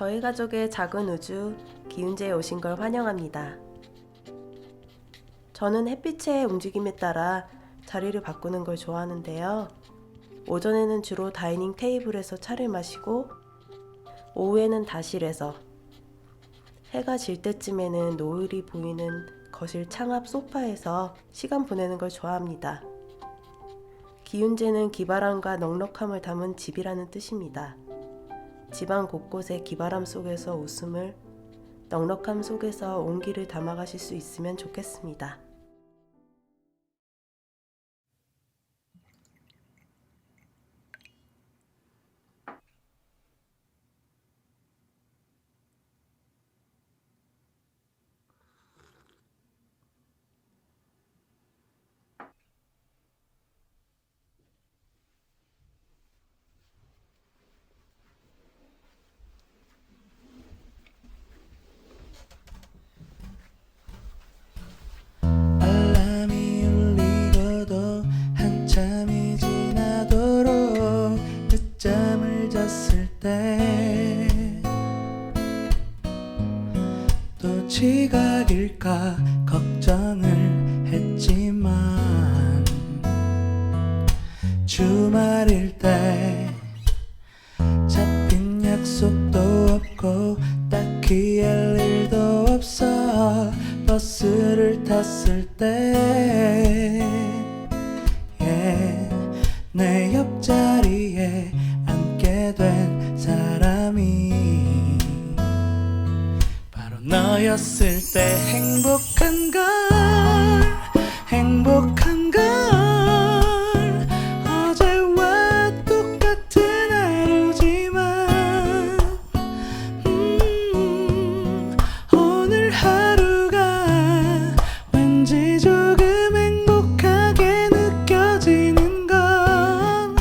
저희 가족의 작은 우주 기운제에 오신 걸 환영합니다. 저는 햇빛의 움직임에 따라 자리를 바꾸는 걸 좋아하는데요. 오전에는 주로 다이닝 테이블에서 차를 마시고 오후에는 다실에서 해가 질 때쯤에는 노을이 보이는 거실 창앞 소파에서 시간 보내는 걸 좋아합니다. 기운제는 기발함과 넉넉함을 담은 집이라는 뜻입니다. 집안 곳곳에 기발함 속에서 웃음을, 넉넉함 속에서 온기를 담아가실 수 있으면 좋겠습니다. 지각일까 걱정을 했지만 주말일 때 잡힌 약속도 없고 딱히 할 일도 없어 버스를 탔을 때 yeah, 내 옆 너였을 때 행복한 걸 행복한 걸. 어제와 똑같은 하루지만 음, 오늘 하루가 왠지 조금 행복하게 느껴지는 건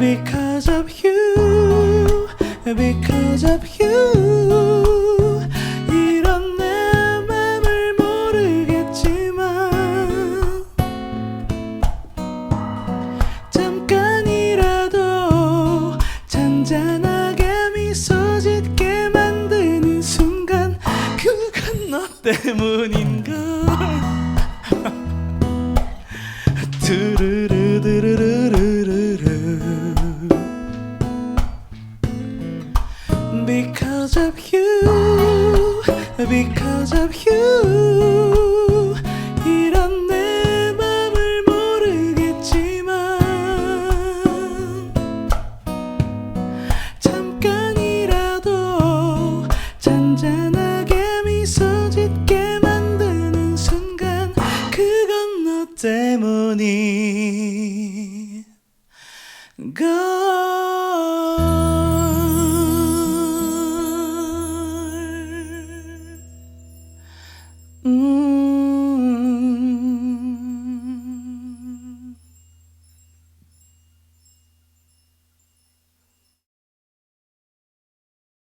Because of you Because of you 때문인걸 두루루두루루루루 Because of you Because of you Go.